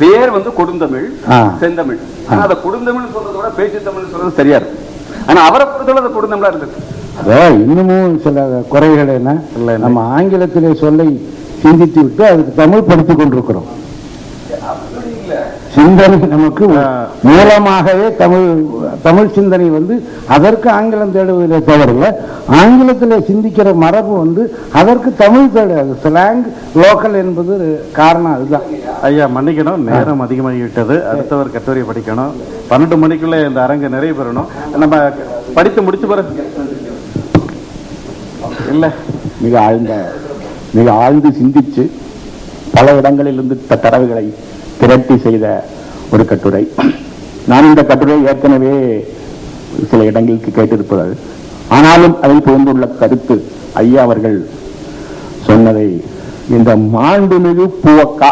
பேர் வந்து கொடுந்தமிழ். செந்தமிழ். ஆனா அதை கொடுந்தமிழ் சொல்றதை விட பேச்சு தமிழ் சொல்றது சரியா இருக்கும். ஆனா அவரை பொறுத்தவரை அது கொடுந்தமிழா இருந்தது. அதான் இன்னமும் சில குறைகள் என்ன. நம்ம ஆங்கிலத்திலே சொல்லை சிந்தித்து விட்டு அதுக்கு தமிழ் படித்துக் கொண்டிருக்கிறோம். சிந்தனை நமக்கு மூலமாகவே தமிழ் தமிழ் சிந்தனை வந்து அதற்கு ஆங்கிலம் தேடுவதிலே தவறில்லை. ஆங்கிலத்திலே சிந்திக்கிற மரபு வந்து அதற்கு தமிழ் தேடாது ஸ்லாங் லோக்கல் என்பது காரணம் அதுதான். ஐயா மன்னிக்கணும். நேரம் அதிகமாகிவிட்டது. அடுத்தவர் கட்டுரை படிக்கணும். பன்னெண்டு மணிக்குள்ள இந்த அரங்கு நிறைவு பெறணும். நம்ம படித்து முடிச்சு பிறகு இல்ல. மிக ஆழ்ந்த மிக ஆழ்ந்து சிந்திச்சு பல இடங்களிலிருந்து தரவுகளை திரட்டி செய்த ஒரு கட்டுரை. நான் இந்த கட்டுரை ஏற்கனவே சில இடங்களுக்கு கேட்டிருப்பதால் ஆனாலும் அதில் புகுந்துள்ள கருத்து ஐயா அவர்கள் சொன்னதை இந்த மாண்புமிகு பூவக்கா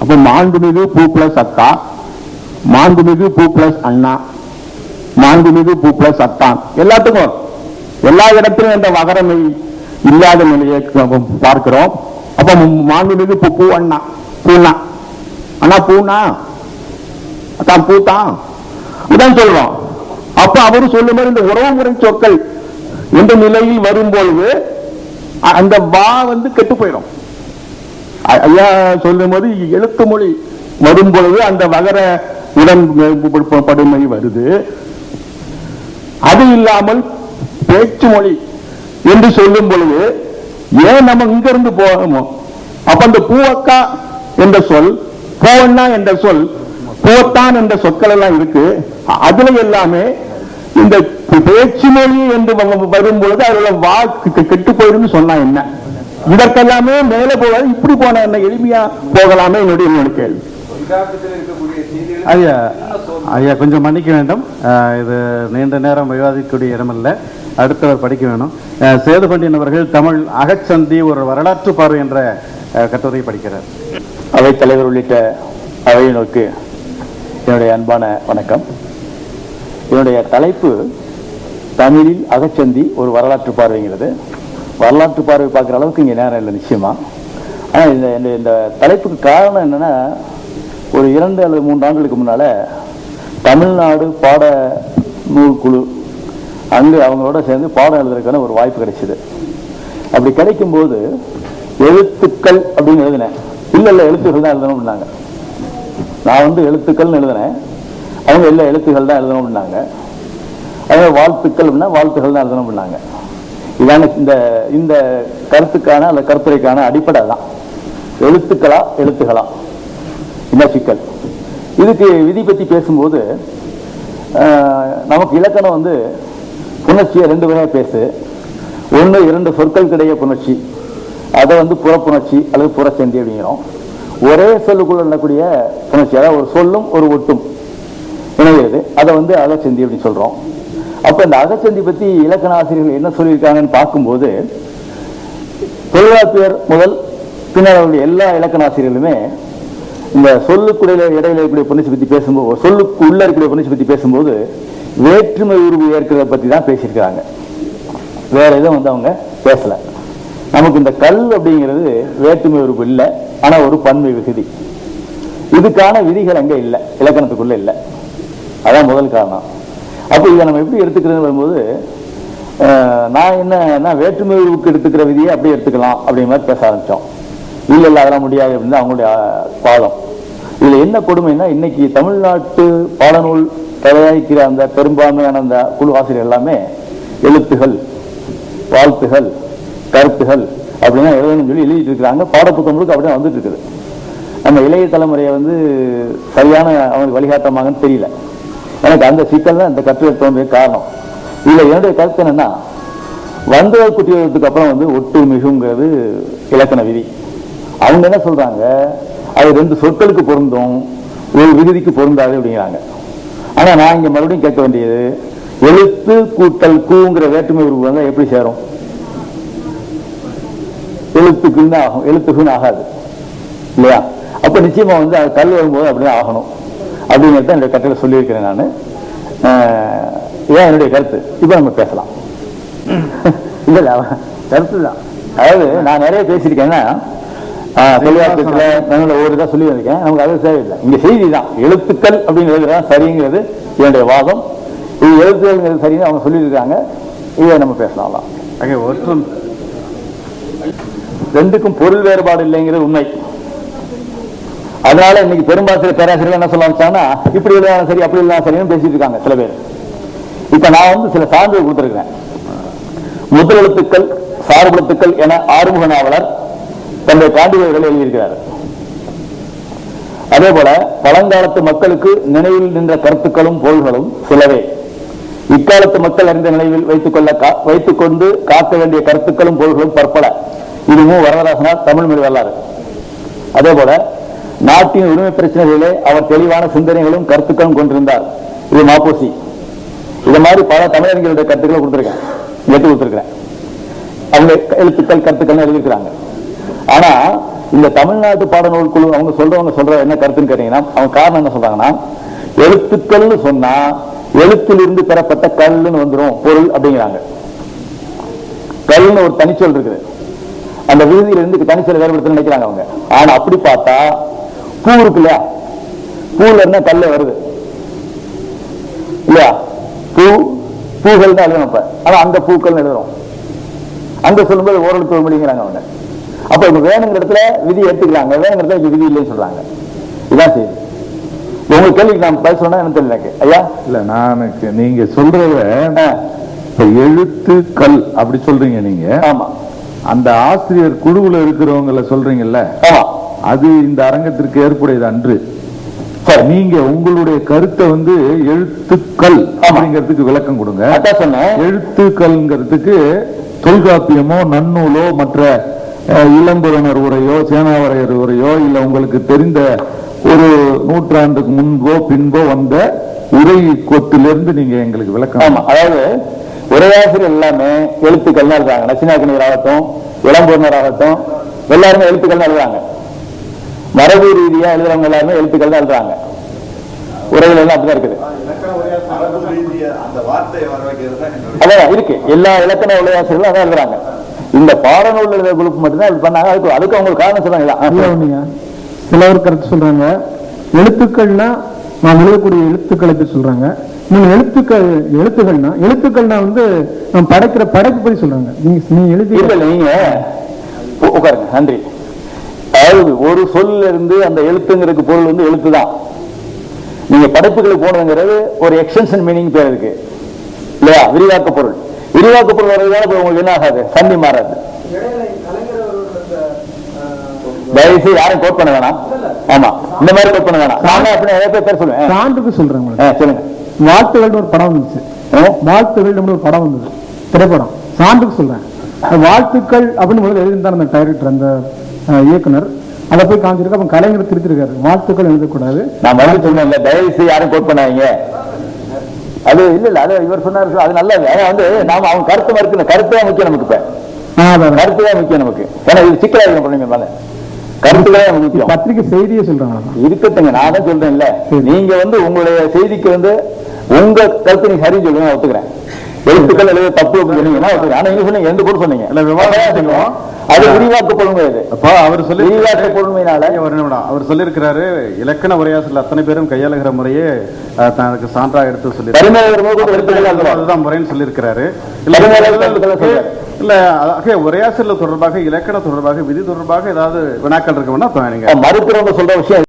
அப்போ மாண்புமிகு பூ பிளஸ் அக்கா மாண்புமிகு பூ பிளஸ் அண்ணா மாண்புமிகு பூ பிளஸ் அத்தான் எல்லாத்துக்கும் எல்லா இடத்திலும் இந்த வகரமை இல்லாத நிலையை பார்க்கிறோம். அப்போ மாண்புமிகு பூ பூ அண்ணா பூண்ணா அண்ணா பூனா அதான் பூத்தான் அதான் சொல்றோம். அப்ப அவரு சொல்லும் போது இந்த உறவுமுறை சொற்கள் என்ற நிலையில் வரும்பொழுது அந்த வா வந்து கெட்டு போயிடும். ஐயா சொல்லும் போது எழுத்து மொழி வரும் பொழுது அந்த வகர உடன் படுமை வருது. அது இல்லாமல் பேச்சு மொழி என்று சொல்லும் பொழுது ஏன் நம்ம இங்கிருந்து போகணும்? அப்ப அந்த பூவக்கா என்ற சொல் பூவண்ணா என்ற சொல் பூவத்தான் என்ற சொற்கள் எல்லாம் இருக்கு. அதுல எல்லாமே இந்த பேச்சு மொழி என்று வ- வ- வரும் பொழுது அதுல வாக்கு கெட்டு போயிருந்து சொன்னா என்ன? இதற்கெல்லாமே மேலே போகாது இப்படி போன என்ன? எளிமையா போகலாமே என்னுடைய என்னோட கேள்வி. ஐயா ஐயா கொஞ்சம் மன்னிக்க வேண்டும். இது நீண்ட நேரம் விவாதிக்கக்கூடிய இடமல்ல. அடுத்தவர் படிக்க வேணும். அஹ், சேதுபண்டியன் அவர்கள் தமிழ் அகச்சந்தி ஒரு வரலாற்று பார்வை என்ற கட்டுரையை படிக்கிறார். அவைத் தலைவர் உள்ளிட்ட அவையினருக்கு என்னுடைய அன்பான வணக்கம். என்னுடைய தலைப்பு தமிழில் அகச்சந்தி ஒரு வரலாற்று பார்வைங்கிறது வரலாற்று பார்வை பார்க்குற அளவுக்கு இங்கே நேரம் இல்லை நிச்சயமா. ஆனால் இந்த இந்த- இந்த தலைப்புக்கு காரணம் என்னென்னா ஒரு இரண்டு அல்லது மூன்று ஆண்டுகளுக்கு முன்னால் தமிழ்நாடு பாட நூல் குழு அங்கு அவங்களோட சேர்ந்து பாடம் எழுதுறதுக்கான ஒரு வாய்ப்பு கிடைச்சிது. அப்படி கிடைக்கும்போது எழுத்துக்கள் அப்படின்னு எழுதினேன். இல்ல இல்ல எழுத்துக்கள் தான் எழுதணும்னாங்க. நான் வந்து எழுத்துக்கள்னு எழுதினேன் அவங்க எல்லா எழுத்துக்கள் தான் எழுதணும்னாங்க. அதே வாழ்த்துக்கள் வாழ்த்துக்கள் தான் எழுதணும்னாங்க. இதான இந்த இந்த கருத்துக்கான அந்த கருத்துரைக்கான அடிப்படை தான் எழுத்துக்களா எழுத்துக்களா இந்த சிக்கல்? இதுக்கு விதி பற்றி பேசும்போது நமக்கு இலக்கணம் வந்து புணர்ச்சியை ரெண்டு வகையாக பேசு. ஒன்று இரண்டு சொற்களுக்கிடையே புணர்ச்சி. அதை வந்து புறப்புணர்ச்சி அல்லது புறச்சந்தி அப்படிங்கிறோம் ஒரே சொல்லுக்குள்ள இருக்கக்கூடிய புணர்ச்சி அதாவது ஒரு சொல்லும் ஒரு ஒட்டும் இணைகிறது. அதை வந்து அகச்சந்தி அப்படின்னு சொல்றோம். அப்ப இந்த அகச்சந்தி பத்தி இலக்கண ஆசிரியர்கள் என்ன சொல்லியிருக்காங்கன்னு பார்க்கும்போது தொழிலாளர் முதல் பின்னர் அவருடைய எல்லா இலக்கண ஆசிரியர்களுமே இந்த சொல்லுக்குடைய இடையில இருக்கக்கூடிய புணர்ச்சி பத்தி பேசும்போது சொல்லுக்கு உள்ள இருக்கக்கூடிய புணர்ச்சி பத்தி பேசும்போது வேற்றுமை உருவு ஏற்கிறத பத்தி தான் பேசியிருக்கிறாங்க. வேற எதுவும் வந்து அவங்க பேசலை. நமக்கு இந்த கல் அப்படிங்கிறது வேற்றுமை உறுப்பு இல்லை ஆனால் ஒரு பன்மை விகுதி. இதுக்கான விதிகள் அங்கே இல்லை இலக்கணத்துக்குள்ள இல்லை. அதான் முதல் காரணம். அப்போ இதை நம்ம எப்படி எடுத்துக்கிறதுன்னு வரும்போது நான் என்ன வேற்றுமை உருவுக்கு எடுத்துக்கிற விதியை அப்படியே எடுத்துக்கலாம் அப்படிங்கிற மாதிரி பேச ஆரம்பித்தோம் இல்லை இல்லை அதெல்லாம் முடியாது அப்படின்னு அவங்களுடைய அஹ், இதில் என்ன கொடுமைன்னா இன்னைக்கு தமிழ்நாட்டு பாடநூல் தயாரிக்கிற அந்த பெரும்பான்மையான அந்த குழு ஆசிரியர் எல்லாமே எழுத்துகள் வாழ்த்துகள் கருத்துகள் அப்படின்னா எழுதணும்னு சொல்லி எழுதிட்டு இருக்கிறாங்க. பாடப்புத்தகங்களுக்கு அப்படியே வந்துட்டு இருக்குது நம்ம இளைய தலைமுறையை வந்து சரியான அவங்களுக்கு வழிகாட்டமாகன்னு தெரியல. எனக்கு அந்த சிக்கல் தான் இந்த கட்டுரை தோன்றிய காரணம். இதில் என்னுடைய கருத்து என்னன்னா வந்தவர் குட்டியதுக்கு அப்புறம் வந்து ஒட்டு மிகுங்கிறது இலக்கண விதி. அவங்க என்ன சொல்றாங்க? அது ரெண்டு சொற்களுக்கு பொருந்தும் ஒரு விகுதிக்கு பொருந்தாது அப்படிங்கிறாங்க. ஆனால் நான் இங்கே மறுபடியும் கேட்க வேண்டியது எழுத்து கூட்டல் கூங்கிற வேற்றுமை உருவு எப்படி சேரும்? எழுத்துக்குன்னு ஆகும். எழுத்துக்குன்னு ஆகாது. இல்லையா? அப்ப நிச்சயமா வந்து அது கல் வரும்போது அப்படிதான் ஆகணும். அப்படிங்கிறது தான் என்னுடைய கட்டளை சொல்லியிருக்கிறேன் நான். இதான் என்னுடைய கருத்து. இப்போ நம்ம பேசலாம். இல்லை கருத்து தான். அதாவது நான் நிறைய பேசியிருக்கேன்னா தொழிலாளத்துல நாங்கள் ஒரு இதாக சொல்லி வந்திருக்கேன் நமக்கு அது தேவையில்லை. இங்கே செய்தி தான். எழுத்துக்கள் அப்படிங்கிறது தான் சரிங்கிறது என்னுடைய வாதம். இது எழுத்துக்கள்ங்கிறது சரின்னு அவங்க சொல்லியிருக்காங்க இதை நம்ம பேசலாம். தான் ஆக ரெண்டுக்கும் பொருள் வேறுபாடு இல்லைங்கிறது உண்மை. அதனால இன்னைக்கு பெரும்பாசிரியர் பேராசிரியர் என்ன சொல்ல வச்சாங்கன்னா இப்படி எழுதினா சரி அப்படி எழுதினா சரின்னு பேசிட்டு இருக்காங்க சில பேர். இப்ப நான் வந்து சில சான்றுகள் கொடுத்திருக்கிறேன். முதலெழுத்துக்கள் சார்பெழுத்துக்கள் என ஆறுமுக நாவலர் தன்னுடைய காண்டிகைகளை எழுதியிருக்கிறார். அதே போல பழங்காலத்து மக்களுக்கு நினைவில் நின்ற கருத்துக்களும் பொருள்களும் சிலவே. இக்காலத்து மக்கள் அறிந்த நினைவில் வைத்துக் கொள்ள கா- வைத்துக் கொண்டு காக்க வேண்டிய கருத்துக்களும் பொருள்களும் பற்பல. இதுவும் வரதராசனார் தமிழ் மொழி வரலாறு. அதே போல நாட்டின் உரிமை பிரச்சனைகளிலே அவர் தெளிவான சிந்தனைகளும் கருத்துக்களும் கொண்டிருந்தார். இது மாப்போசி இது மாதிரி பல தமிழறிஞர்களுடைய கருத்துக்களை கொடுத்துருக்கேன். எடுத்து கொடுத்திருக்கிறேன். அவங்க எழுத்துக்கள் கருத்துக்கள் எழுதியிருக்கிறாங்க. ஆனா இந்த தமிழ்நாட்டு பாடநூல் குழு அவங்க சொல்றவங்க சொல்ற என்ன கருத்துன்னு கேட்டீங்கன்னா அவங்க காரணம் என்ன சொல்றாங்கன்னா எழுத்துக்கள்னு சொன்னா எழுத்திலிருந்து பெறப்பட்ட கல்லுன்னு வந்துரும் பொருள் அப்படிங்கிறாங்க. கல்னு ஒரு தனிச்சொல் இருக்குது. அந்த விகுதியிலிருந்து தனிச்சொல் வேறுபடுத்த நினைக்கிறாங்க அவங்க. ஆனா அப்படி பார்த்தா பூ இருக்கு இல்லையா? பூல இருந்தா கல்ல வருது. இல்லையா? பூ பூகள் தான் எழுதணும் இப்ப. ஆனா அந்த பூக்கள் எழுதுறோம். அங்க சொல்லும்போது ஓரளவுக்கு ஒரு மொழிங்கிறாங்க அவங்க. அப்ப இப்ப வேணுங்கிற இடத்துல விதி எடுத்துக்கிறாங்க. வேணுங்கிற இடத்துல விதி இல்லைன்னு சொல்றாங்க. இதான் செய்தி. உங்க கேள்விக்கு நான் பதில் சொன்னா எனக்கு தெரியல. ஐயா? இல்ல நான் நீங்க சொல்றத எழுத்து கல் அப்படி சொல்றீங்க நீங்க. ஆமா. அந்த ஆசிரியர் குழுவுல இருக்கிறவங்கள சொல்றீங்கல்ல? அது இந்த அரங்கத்திற்கு ஏற்புடையது அன்று. நீங்க உங்களுடைய கருத்தை வந்து எழுத்துக்கள் அப்படிங்கிறதுக்கு விளக்கம் கொடுங்க. எழுத்துக்கள்ங்கிறதுக்கு தொல்காப்பியமோ நன்னூலோ மற்ற அஹ், இளம்புறனர் உரையோ சேனாவரையர் உரையோ இல்ல உங்களுக்கு தெரிந்த ஒரு நூற்றாண்டுக்கு முன்போ பின்போ வந்த உரை கொத்திலிருந்து நீங்க எங்களுக்கு விளக்கம் ஆமா. அதாவது உரையாசிரியர் எல்லாமே எழுத்துக்கள் எழுதுறாங்க. நச்சினாக்கணியர் ஆகட்டும் இளம்பூர்னர் ஆகட்டும் எல்லாருமே எழுத்துக்கள் எழுதுறாங்க. மரபு ரீதியா எழுதுறவங்க எல்லாருமே எழுத்துக்கள் தான் எழுதுறாங்க. உரைகள் எல்லாம் அப்படிதான் இருக்குது. அதான் இருக்கு. எல்லா இலக்கண உரையாசிரியர்களும் அதான் எழுதுறாங்க. இந்த பாடநூல் எழுத குரூப் மட்டும்தான் இது பண்ணாங்க. அதுக்கு அதுக்கு அவங்களுக்கு காரணம் சொல்றாங்க இல்லையா சிலவர் கருத்து சொல்றாங்க. எழுத்துக்கள்னா நாம் எழுதக்கூடிய எழுத்துக்களை சொல்றாங்க. நீங்க எழுத்துக்கள் எழுத்துக்கள்னா எழுத்துக்கள்னா வந்து நாம் படைக்கிற படைப்பு பத்தி சொல்றாங்க. நீங்க நீ எழுதி நீங்க உட்காருங்க நன்றி. அதாவது ஒரு சொல்ல இருந்து அந்த எழுத்துங்கிறதுக்கு பொருள் வந்து எழுத்து தான் நீங்க படைப்புகளுக்கு போனதுங்கிறது ஒரு எக்ஸ்டென்ஷன் மீனிங் பேர் இருக்கு. இல்லையா? விரிவாக்க பொருள். விரிவாக்க பொருள் வர்றதுனால உங்களுக்கு என்ன ஆகாது? சந்தி மாறாது. தயவுசெய்து யாரும் கோட் பண்ண வேணாம். ஆமா. இந்த மாதிரி கோட் பண்ண வேணாம். நான் அப்படி நிறைய பேர் சொல்லுவேன்? சான்றுக்கு சொல்றேன் சொல்லுங்க. வாழ்த்துகள்னு ஒரு படம் வந்துச்சு. ஆ? வாழ்த்துகள் ஒரு படம் வந்தது. திரைப்படம். சான்றுக்கு சொல்றேன். வாழ்த்துக்கள் அப்படின்னு முதல்ல எழுதியிருந்தார் அந்த டைரக்டர் அந்த இயக்குனர். அதை போய் காமிச்சிருக்க அப்ப கலைஞர் திருத்திருக்காரு. வாழ்த்துக்கள் எழுதக்கூடாது. நான் மறுபடியும் சொன்னேன்ல தயவு செய்து யாரும் கோட் பண்ணாதீங்க. அது இல்ல இல்ல அது இவர் சொன்னாரு அது நல்லது ஆனா வந்து நாம அவன் கருத்து மறுக்கணும் கருத்து தான் முக்கியம் நமக்கு இப்ப. கருத்து தான் முக்கியம் நமக்கு. ஏன்னா இது சிக்கலா இருக்கும் பண்ணுங்க மேல. நமக்கு முக்கியம். பத்திரிகை செய்தியே சொல்றாங்க. இருக்கட்டுங்க நான் தான் சொல்றேன்ல. நீங்க வந்து உங்களுடைய செய்திக்கு வந்து உங்க கருத்து நீங்க சரி சொல்லுங்க நான் ஒத்துக்கிறேன். எழுத்துக்கள் எழுத தப்பு சொன்னீங்கன்னா ஆனா நீங்க சொன்னீங்க எந்த பொருள் சொன்னீங்க. இல்ல, விவாதம். அது விரிவாக்க அது அப்போ அவர் சொல்லி விரிவாக்க பொருள்மையினால ஒரு நிமிடம். அவர் சொல்லியிருக்கிறாரு இலக்கண உரையாசிரியர் அத்தனை பேரும் கையாளுகிற முறையே தனக்கு சான்றாக எடுத்து சொல்லி கூட. அதுதான். முறைன்னு சொல்லியிருக்கிறாரு. இல்ல உரையாசிரியர் தொடர்பாக இலக்கண தொடர்பாக விதி தொடர்பாக ஏதாவது வினாக்கள் இருக்குன்னா நீங்க? மறுக்கிறவங்க சொல்ற விஷயம்